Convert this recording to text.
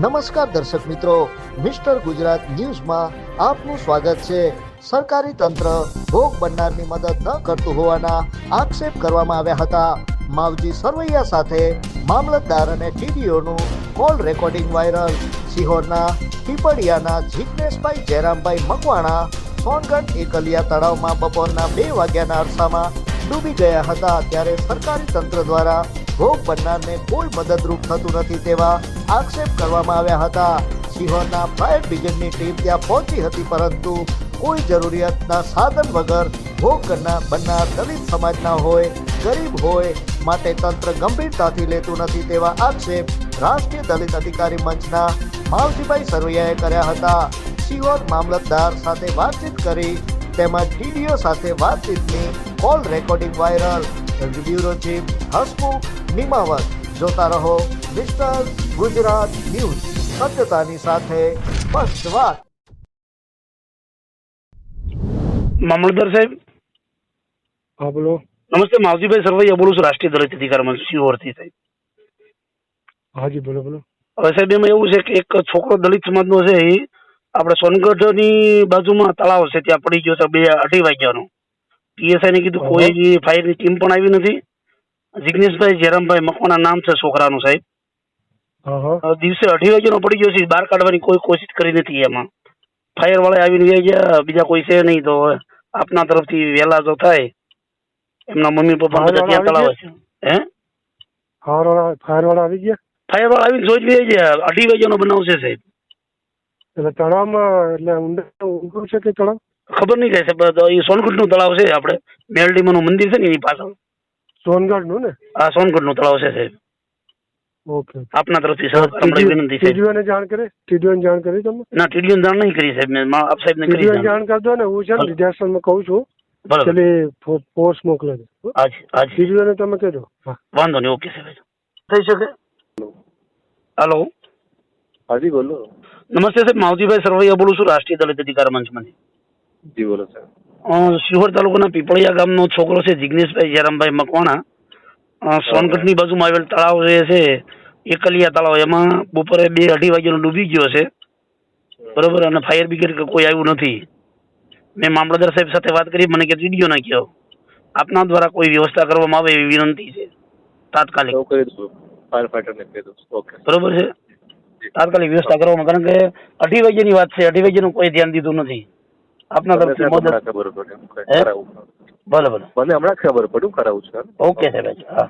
નમસ્કાર દર્શક મિત્રો, મિસ્ટર ગુજરાત ન્યૂઝમાં આપનું સ્વાગત છે. સરકારી તંત્ર ભોગ બનનારની મદદ ન કરતું હોવાના આક્ષેપ કરવામાં આવ્યા હતા. માવજી સરવૈયા સાથે મામલતદાર અને ટીડીઓનું કોલ રેકોર્ડિંગ વાયરલ. સિહોરના પીપળિયાના જીગ્નેશભાઈ જયરામભાઈ મકવાણા સોનગઢ એકલિયા તળાવમાં બપોરના બે વાગ્યાના અરસામાં ડૂબી ગયા હતા. ત્યારે સરકારી તંત્ર દ્વારા ભોગ બનનારને કોઈ મદદરૂપ થતું નથી તેવા આક્ષેપ કરવામાં આવ્યા હતા. સિહોરના ફાયર બ્રિગેડની ટીમ ત્યાં પહોંચી હતી, પરંતુ કોઈ જરૂરિયાતના સાધન વગર ભોગ કરનાર બનનાર દલિત સમાજના હોય, ગરીબ હોય, માટે તંત્ર ગંભીરતાથી લેતું નથી તેવા આક્ષેપ રાષ્ટ્રીય દલિત અધિકારી મંચના માવજીભાઈ સરવૈયાએ કર્યા હતા. સિહોર મામલતદાર સાથે વાતચીત કરી, તેમજ ટીડીઓ સાથે વાતચીતની call recording viral. Bureau chief Hasmukh Nimavat, જોતા રહો. મિસ્ટર ગુજરાત ન્યૂઝ સત્યતાની સાથે સ્પષ્ટ વાત. મામલતદાર સાહેબ? હા બોલો. નમસ્તે માવજીભાઈ સરવૈયા બોલું છું રાષ્ટ્રીય દલિત અધિકાર મંચ શિહોરથી સાહેબ હાજી બોલો બોલો. હવે સાહેબ એમાં એવું છે કે એક છોકરો દલિત સમાજનો છે એ આપણે સોનગઢની બાજુમાં તળાવ છે ત્યાં પડી ગયો છે બે અઢી વાગ્યાનો. પીએસઆઈ ને કીધું કોઈ ફાયરની ટીમ પણ આવી નથી. જિગ્નેશભાઈ જયરામભાઈ મકવાના નામ છે છોકરાનું સાહેબ. દિવસે અઢી વાગ્યાનો પડી ગયો છે બહાર કાઢવાની કોઈ કોશિશ કરી નથી એમાં. ફાયર વાળા આવીને ગયા ગયા બીજા કોઈ છે નહીં તો આપના તરફથી વહેલા જો થાય. એમના મમ્મી પપ્પા બધા ત્યાં તળાવ છે હે? ફાયર વાળા ફાયર વાળા આવી ગયા? ફાયર વાળા આવીને જોઈ લઈએ છે અઢી વાગ્યાનો બનાવ છે સાહેબ. એટલે તળાવમાં એટલે ઊંડે છે કે તળાવ? ખબર નહીં કાંઈ સાહેબ એ સોનગઢનું તળાવ છે આપણે મેલડીમાનું મંદિર છે ને એની પાછળ. સોનગઢનું? ને આ સોનગઢનું તળાવ છે સાહેબ. ઓકે આપના તરફથી સહકાર મળે વિનંતી છે. ટીડીઓ જાણ કરી? ટીડીઓ જાણ કરી તમે ના ટીડીઓને જાણ નહીં કરી સાહેબ મેં આપ સાહેબને કરી ટીડીઓ જાણ. જાણ ને હું છે ને નિર્દેશન કહું છું. બરાબર. ફોર્સ મોકલે છે હાજી હાજી ટીડીઓ તમે કહી વાંધો નહીં ઓકે સાહેબ. થઈ શકે? હલો. હાજી બોલો. નમસ્તે સાહેબ માવજીભાઈ સરવૈયા બોલું છું રાષ્ટ્રીય દલિત અધિકાર મંચમાંથી. જી બોલો અ, શિહોર તાલુકાના પીપળિયા ગામનો છોકરો છે જિગ્નેશભાઈ જયરામભાઈ મકવાણા. ની સોનગઢની બાજુમાં આવેલ તળાવ જે છે એકલિયા તળાવ એમાં બપોરે બે અઢી વાગ્યાનો ડૂબી ગયો છે. બરોબર અને ફાયર બ્રિગેડ કે કોઈ આવ્યું નથી. મેં મામલતદાર સાહેબ સાથે વાત કરી મને કે વીડિયો કહો આપના દ્વારા કોઈ વ્યવસ્થા કરવામાં આવે એવી વિનંતી છે. તાત્કાલિક. ફાયર ફાઈટરને કહી દઉં. ઓકે બરોબર છે? તાત્કાલિક વ્યવસ્થા કરવામાં કારણ કે અઢી વાગ્યાની વાત છે અઢી વાગ્યાનું કોઈ ધ્યાન દીધું નથી. આપના તરફથી મદદ ખબર પડી હું? ભલે ભલે. હમણાં ખબર પડી હું કરાવું છું ઓકે સાહેબ હા.